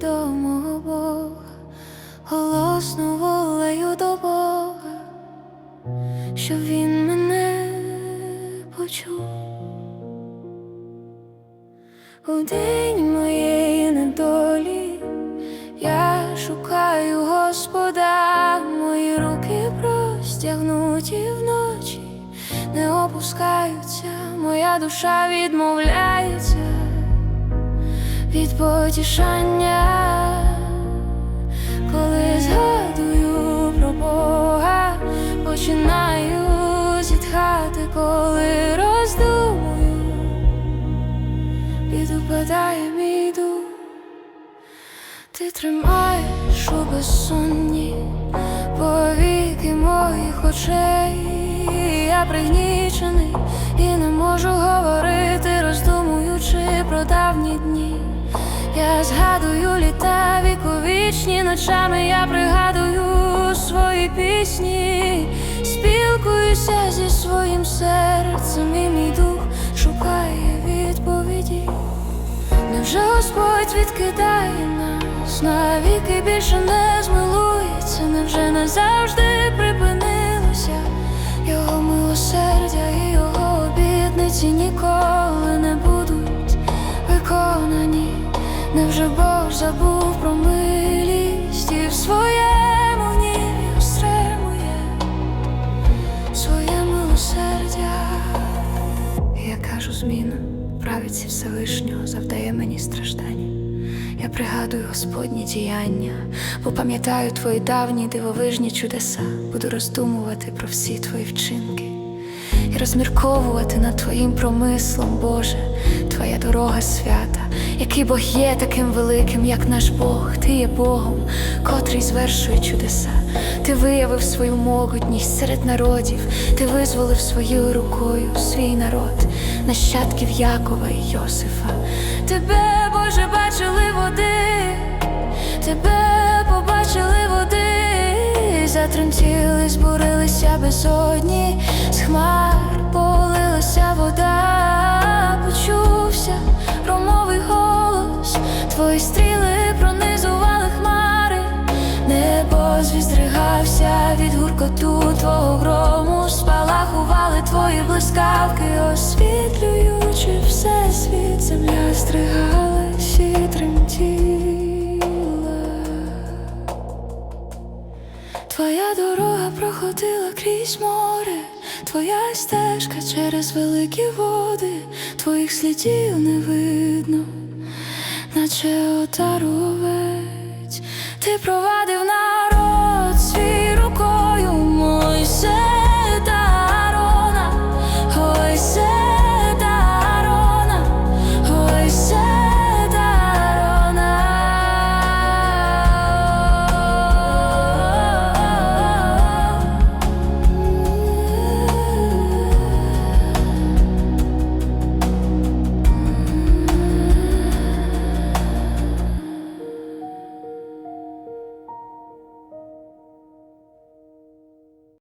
до мого Бога, голосно волею до Бога, що він мене почув у день моєї недолі я шукаю Господа, мої руки простягнуті вночі, не опускаються, моя душа відмовляється від потішання, коли згадую про Бога, починаю зітхати, коли роздумую, підупадає мій дух, ти тримаєш у безсонні повіки моїх очей, я пригнічений і не можу говорити, роздумуючи про давні дні. Я згадую літа віковічні ночами, я пригадую свої пісні, спілкуюся зі своїм серцем, і мій дух шукає відповіді. Невже Господь відкидає нас, навіки більше не змилується, невже назавжди Невже Бог забув про милість і в своєму гніві стримує своє милосердя? Я кажу, зміна правиці Всевишнього завдає мені страждання. Я пригадую Господні діяння, бо пам'ятаю твої давні дивовижні чудеса, буду роздумувати про всі твої вчинки і розмірковувати над твоїм промислом, Боже, твоя дорога свята, який Бог є таким великим, як наш Бог, ти є Богом, котрий звершує чудеса. Ти виявив свою могутність серед народів, ти визволив своєю рукою свій народ, нащадків Якова і Йосифа. Тебе, Боже, бачили води, тебе побачили води, затремтіли, збурилися безодні, з хмар полилася від гуркоту твого грому, спалахували твої блискавки, освітлюючи все світ, земля стригалась і тремтіла. Твоя дорога проходила крізь море, твоя стежка через великі води, твоїх слідів не видно, наче отаровець. Ти провадив